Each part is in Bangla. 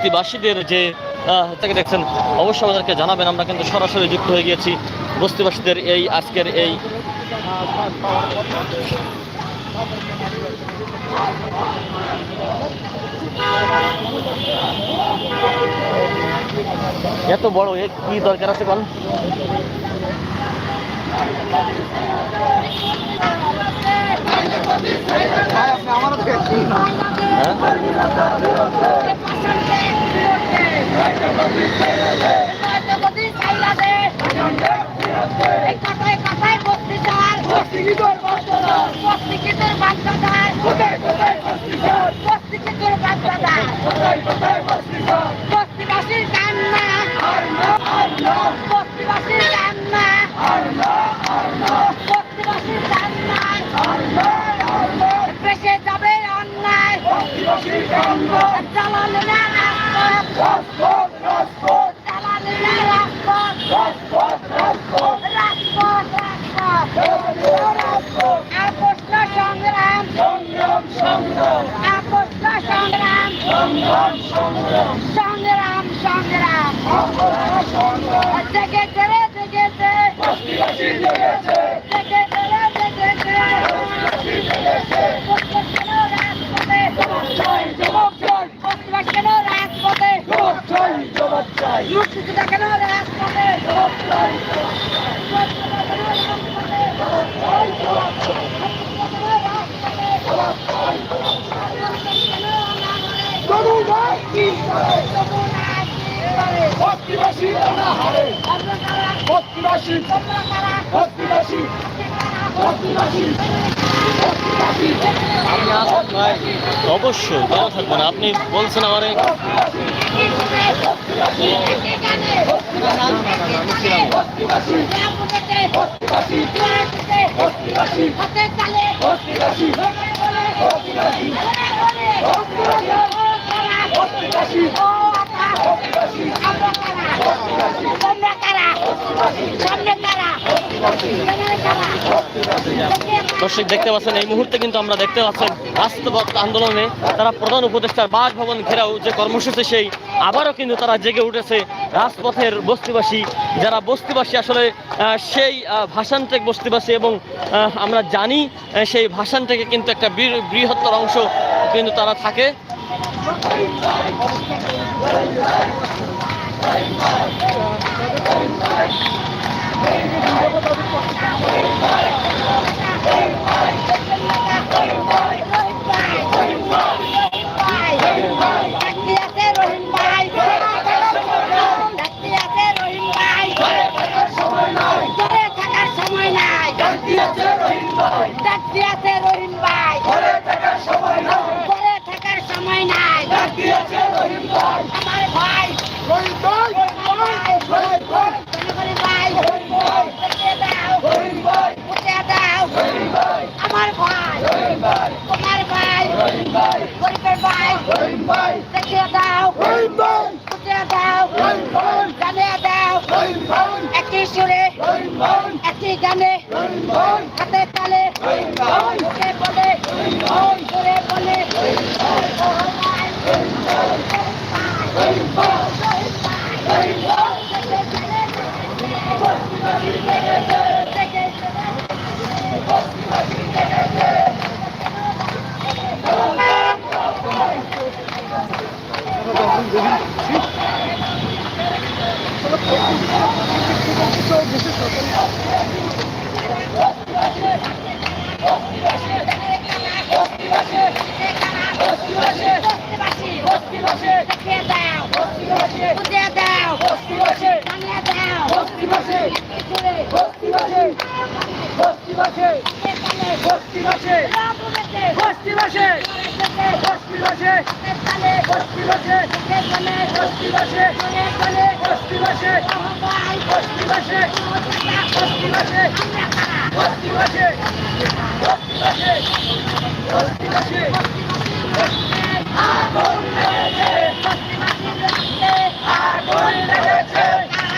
বস্তিবাসীদের যে তাকে দেখছেন অবশ্যই আমাদেরকে জানাবেন, আমরা কিন্তু সরাসরি যুক্ত হয়ে গিয়েছি বস্তিবাসীদের এই আজকের এই এত বড় এ কি দরকার আছে কোন হ্যাঁ বস্তিবাসীর কান্না বস্তিবাসীর কান্না বস্তিবাসীর কান্না বেঁচে যাবে অন্যায় জ্বালালে না রাজপথ জ্বালালে না রাজপথ রাজপথ রাজপথ আর প্রশ্ন সংগ্রাম আর প্রশ্ন সংগ্রাম সংগ্রাম সংগ্রাম জেগে জেগে জেগেছে জেগে জেগে জেগেছে প্রতিবাদ কেন রাজপথে মুক্তিযুদ্ধ কেন রাজপথে অবশ্যই কেন থাকবেন। আপনি বলছেন আমার দর্শক দেখতে পাচ্ছেন এই মুহূর্তে কিন্তু আমরা দেখতে পাচ্ছেন রাষ্ট্রপথ আন্দোলনে তারা প্রধান উপদেষ্টার বাসভবন ঘেরাও যে কর্মসূচি সেই আবারও কিন্তু তারা জেগে উঠেছে রাজপথের বস্তিবাসী। যারা বস্তিবাসী আসলে সেই আহ, ভাষান্ত্রিক বস্তিবাসী এবং আমরা জানি সেই ভাষান থেকে কিন্তু একটা বৃহত্তর অংশ কিন্তু তারা থাকে।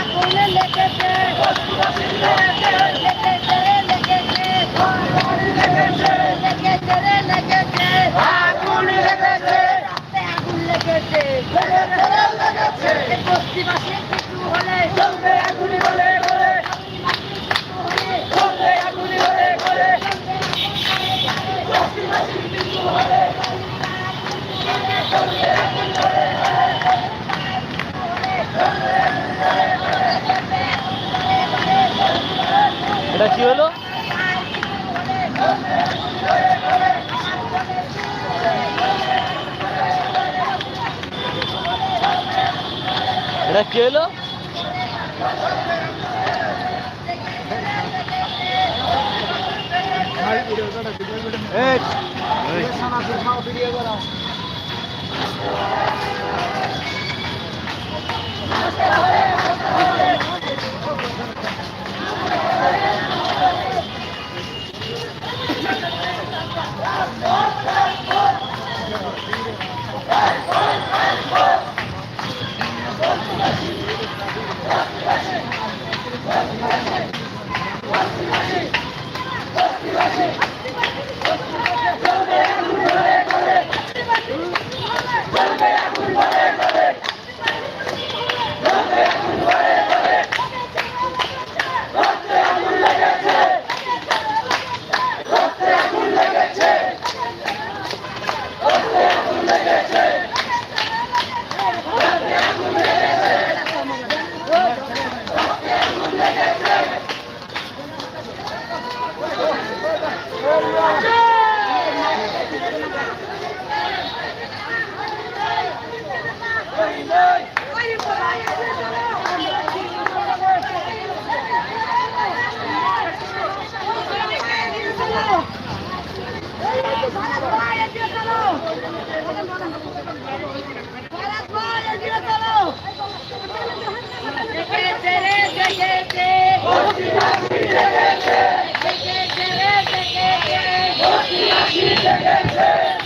আগুন লেগেছে এটা কি হলো Hey!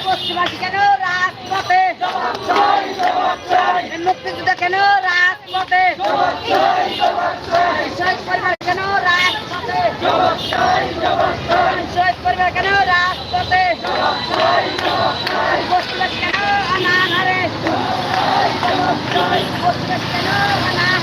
পশ্চিমবাসী কেন রাত পথে মুক্তিযুদ্ধ কেন রাত পথে শহীদ পরিবার কেন রাত পথে শহীদ পরিবার কেন রাত পথে পশ্চিমবাসী কেন অনাহারে পশ্চিমবাসী কেন অনাহারে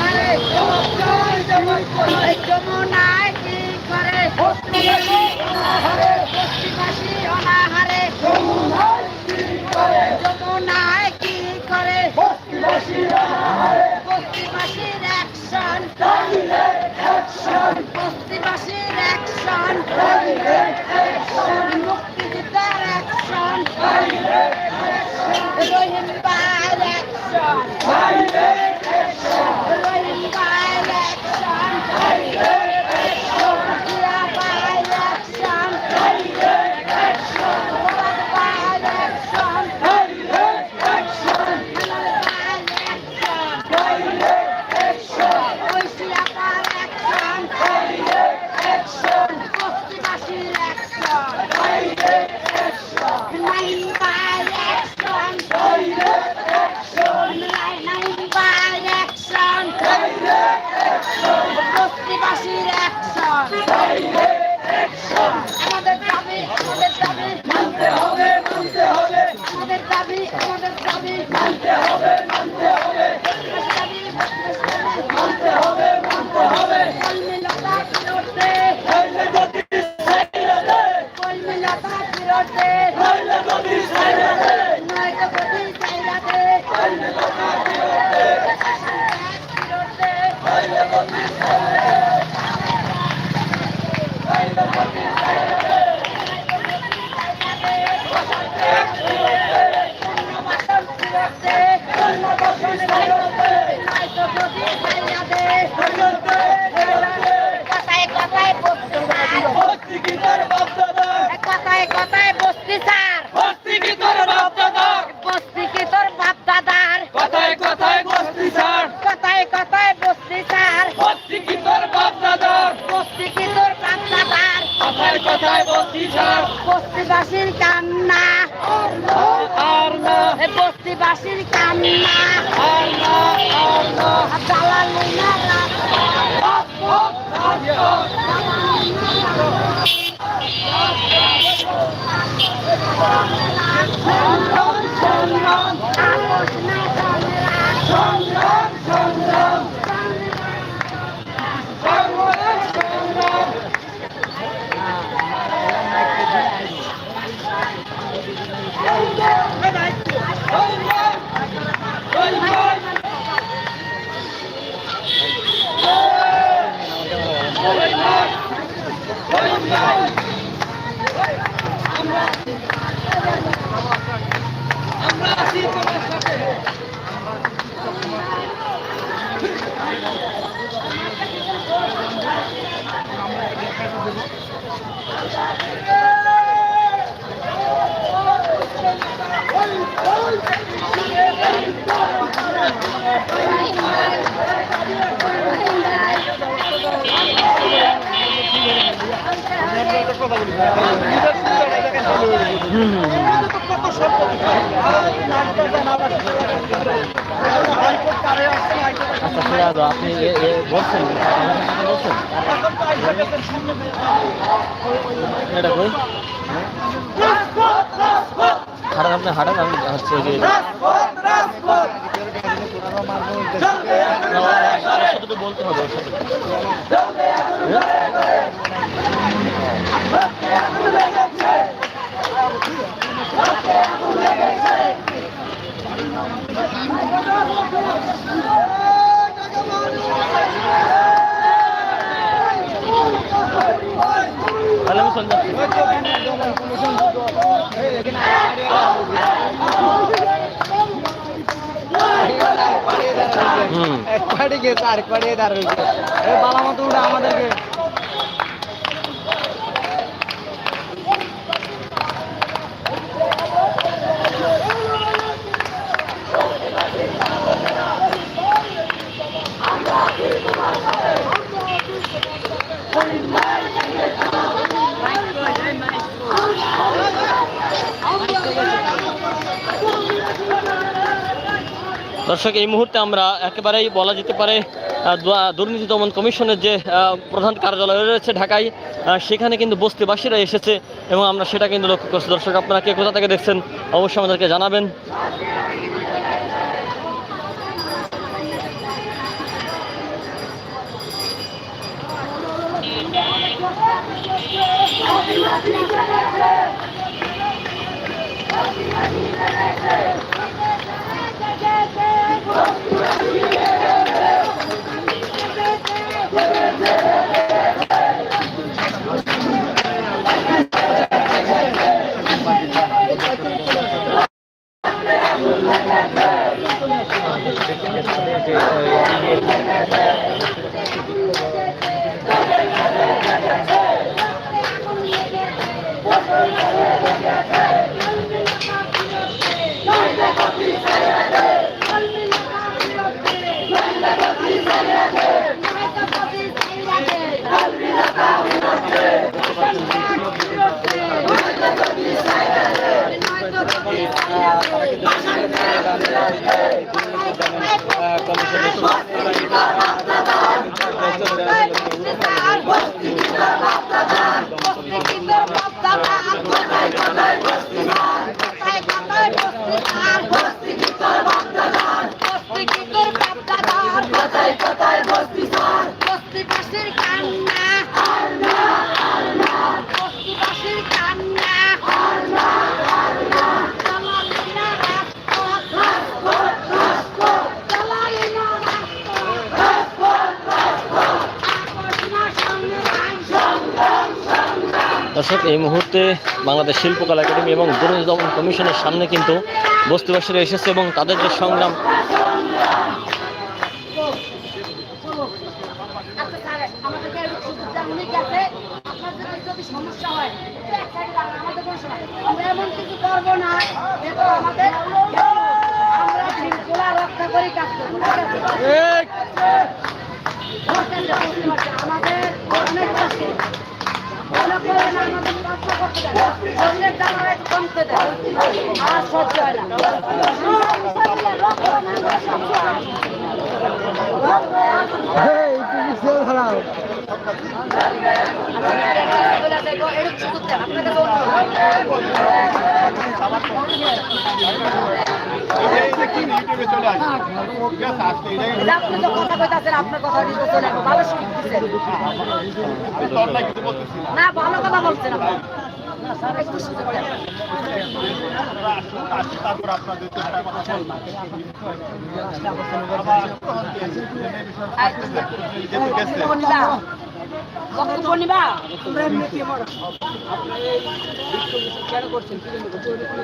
さん আচ্ছা সিরাজ আপনি বলছেন বলছেন এটা কই হাঁটান আপনি হাঁটান আমি হচ্ছে যে না, ওর সাথে তো বলতে হবে ওর সাথে তাহলে আমি চলে যাচ্ছি হুম এক পাড়ি গেছে আরেক পাড়ি দাঁড়িয়েছে এই বালা মতো উঠে আমাদেরকে দর্শক, এই মুহূর্তে আমরা একেবারেই বলা যেতে পারে দুর্নীতি দমন কমিশনের যে প্রধান কার্যালয় রয়েছে ঢাকায় সেখানে কিন্তু বস্তিবাসীরা এসেছে এবং আমরা সেটা কিন্তু লক্ষ্য করছি। দর্শক, আপনারা কে কোথা থেকে দেখছেন, অবশ্যই আমাদেরকে জানাবেন। Thank you. বস্তিবাসীর এই মুহূর্তে বাংলাদেশ শিল্পকলা একাডেমি এবং দুর্নীতি দমন কমিশনের সামনে কিন্তু বস্তিবাসীরা এসেছে এবং তাদের যে সংগ্রাম, আমাদের আর সহ্য হয় না আপনি তো কথা কইতাছেন আপনার কথা না ভালো কথা বলছেন আপনি। একটু শুনতে পারেন। বক্তব্য নিবা? বক্তব্য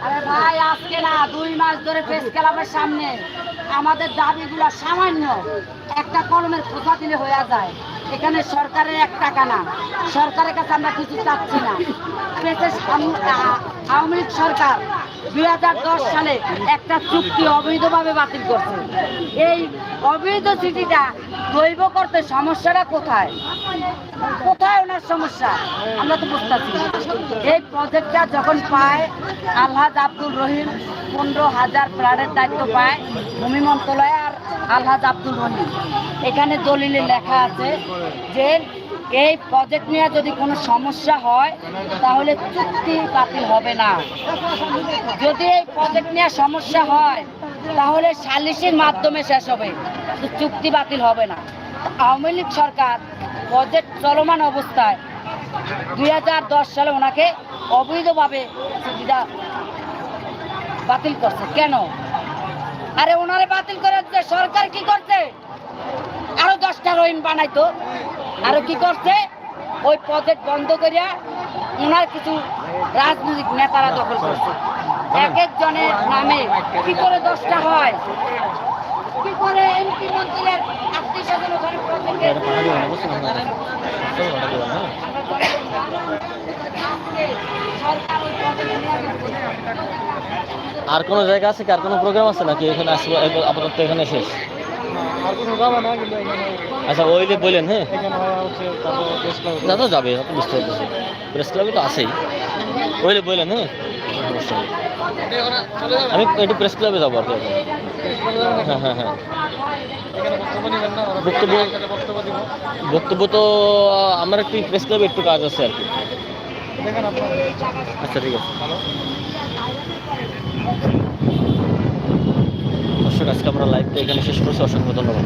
আরে ভাই আজকে না দুই মাস ধরে প্রেস ক্লাবের সামনে আমাদের দাবিগুলো সামান্য একটা কলমের খোঁজা দিলে হয়ে যায়। এখানে সরকারের এক টাকা না। সরকারের কাছে আমরা কিছু চাচ্ছি না। প্রেসের আওয়ামী লীগ সরকার দু হাজার দশ সালে একটা চুক্তি অবৈধভাবে বাতিল করছে। এই অবৈধ চিঠিটা দৈব করতে সমস্যাটা কোথায়? কোথায় ওনার সমস্যা? আমরা তো বুঝতেছি। এই প্রজেক্টটা যখন পায়, আলহাজ আব্দুল রহিম পনেরো হাজার প্ল্যানের দায়িত্ব পায় ভূমি মন্ত্রণালয় আর আলহাজ আব্দুল রহিম। এখানে দলিলে লেখা আছে যে এই প্রজেক্ট নিয়ে যদি কোনো সমস্যা হয়, তাহলে চুক্তি বাতিল হবে না। যদি এই প্রজেক্ট নিয়ে সমস্যা হয়, তাহলে সালিসির মাধ্যমে শেষ হবে। চুক্তি বাতিল হবে না। আওয়ামী লীগ সরকার প্রজেক্ট চলমান অবস্থায় দুই হাজার দশ সালে ওনাকে অবৈধভাবে চুক্তিটা বাতিল করছে। কেন? আরে ওনারে বাতিল করে সরকার কি করছে? আরও দশটা রহিম বানাইতো। আরও কি করছে? ওই প্রজেক্ট বন্ধ করিয়া ওনার কিছু রাজনৈতিক নেতারা দখল করছে। এক একজনের নামে কি করে দশটা হয়? কি করে এমপি মন্ত্রীর আর কোনো জায়গা আছে কি? আর কোনো প্রোগ্রাম আছে নাকি? এখানে আসব আপাতত এখানে শেষ। আচ্ছা ওইলে বললেন হ্যাঁ? না তো যাবে অত বুঝতে পারতেছি প্রেস ক্লাবে তো আছেই। ওইলে বললেন হ্যাঁ। আমি একটু প্রেস ক্লাবে যাব আর কি হ্যাঁ হ্যাঁ হ্যাঁ। বক্তব্য তো, আমার একটু প্রেস ক্লাবে একটু কাজ আছে আর কি। আচ্ছা ঠিক আছে। দর্শক আজকে আমরা লাইভটা এখানে শেষ করছি। অসংখ্য ধন্যবাদ।